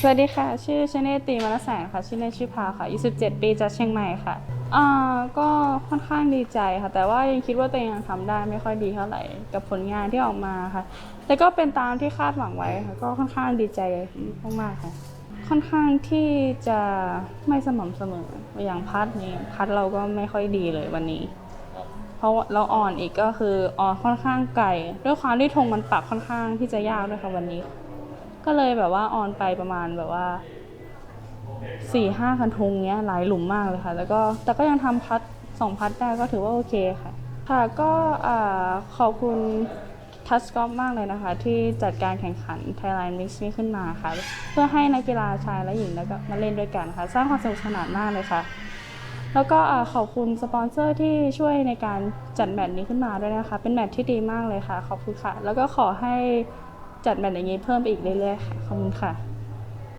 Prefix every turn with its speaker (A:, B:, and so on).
A: สวัสดีค่ะ ชื่อชเนตีมรแสงค่ะ ชื่อเล่นชื่อพาค่ะ 27 ปีจากเชียงใหม่ค่ะอ่าก็ค่อนข้างดีใจค่ะ แต่ว่ายังคิดว่าตัวเองยังทำได้ไม่ค่อยดีเท่าไหร่กับผลงานที่ออกมาค่ะ แต่ก็เป็นตามที่คาดหวังไว้ค่ะ ก็ค่อนข้างดีใจมากๆค่ะ ค่อนข้างที่จะไม่สม่ำเสมออย่างพัดนี้พัดเราก็ไม่ค่อยดีเลยวันนี้ เพราะเราอ่อนอีกก็คืออ่อนค่อนข้างไกลด้วยความที่ธงมันปักค่อนข้างที่จะยากด้วยค่ะวันนี้ ก็เลยแบบว่าออนไปประมาณแบบว่าสี่ห้าคันธงเนี้ยหลายหลุมมากเลยค่ะ แล้วก็แต่ก็ยังทำพัดสองพัดได้ก็ถือว่าโอเคค่ะ ค่ะก็ขอบคุณทัสกอฟมากเลยนะคะ ที่จัดการแข่งขัน Thailand Mix นี้ขึ้นมาค่ะ เพื่อให้นักกีฬาชายและหญิงแล้วก็มาเล่นด้วยกันค่ะ สร้างความสนุกสนานมากเลยค่ะ แล้วก็ขอบคุณสปอนเซอร์ที่ช่วยในการจัดแมตช์นี้ขึ้นมาด้วยนะคะ เป็นแมตช์ที่ดีมากเลยค่ะ ขอบคุณค่ะ แล้วก็ขอให้ จัดแบบอย่างนี้เพิ่มไปอีกเรื่อยๆค่ะขอบคุณค่ะ